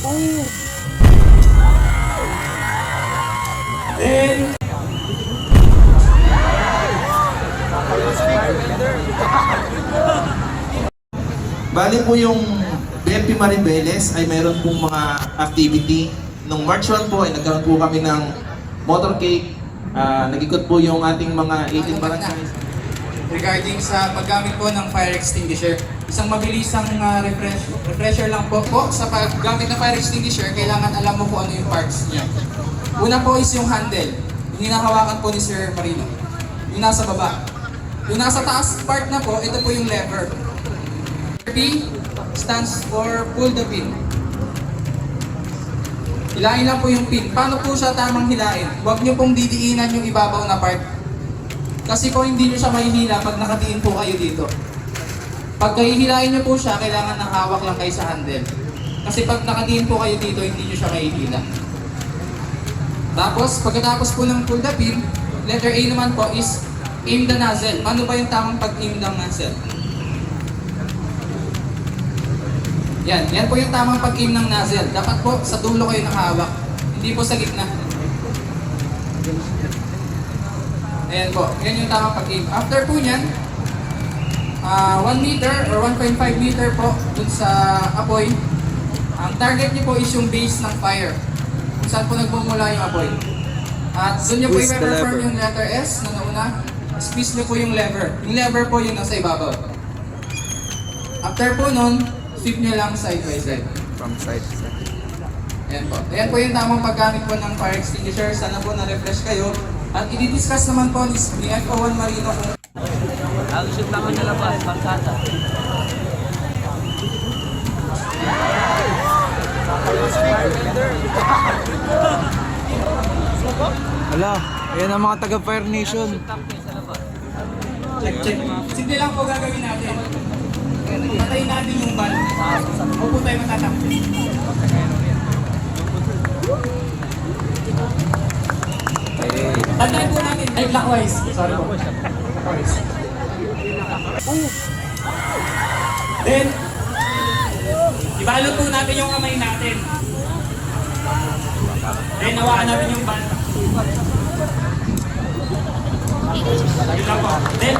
Then, Bali po yung BFP Maribeles ay mayroon pong mga activity. Nung March 1 po ay nagkaroon po kami ng motorcade. Ah, nag-ikot po yung ating mga 18 barangays. regarding sa paggamit po ng fire extinguisher. Isang mabilisang uh, refresh, refresher lang po po sa paggamit ng fire extinguisher, kailangan alam mo kung ano yung parts niya. Una po is yung handle. Yung hinahawakan po ni Sir Marino. Yung nasa baba. Yung nasa taas part na po, ito po yung lever. P stands for pull the pin. Hilain lang po yung pin. Paano po siya tamang hilain? Huwag niyo pong didiinan yung ibabaw na part. Kasi po hindi nyo siya mahihila pag nakatiin po kayo dito. Pag hihilain nyo po siya, kailangan ng hawak lang kayo sa handle. Kasi pag nakatiin po kayo dito, hindi nyo siya mahihila. Tapos, pagkatapos po ng pull the pin, letter A naman po is aim the nozzle. Paano ba yung tamang pag-aim ng nozzle? Yan, yan po yung tamang pag-aim ng nozzle. Dapat po sa dulo kayo nakahawak, hindi po sa gitna. Ayan po, yan yung tamang pag-aim. After po niyan, ah 1 meter or 1.5 meter po dun sa apoy, ang target niyo po is yung base ng fire. Kung saan po nagmumula yung apoy. At doon niyo po i-perform yung letter S na nauna. Squeeze niyo po yung lever. Yung lever po yung nasa ibabaw. After po nun, sweep niyo lang side by side. From side to side. Ayan po. Ayan po yung tamang paggamit po ng fire extinguisher. Sana po na-refresh kayo. At i-discuss naman po ni, ni FO1 Marino kung Ang shoot naman na labas, barkada. Hala, ayan ang mga taga Fire Nation. check check. Simple lang po gagawin natin. Patayin natin yung ban. Huwag po tayo matatakot. Tandaan po natin, ay clockwise. Sorry po. Then, ibalot po natin yung kamay natin. Then, hawakan natin yung ban. Yun lang po. Then,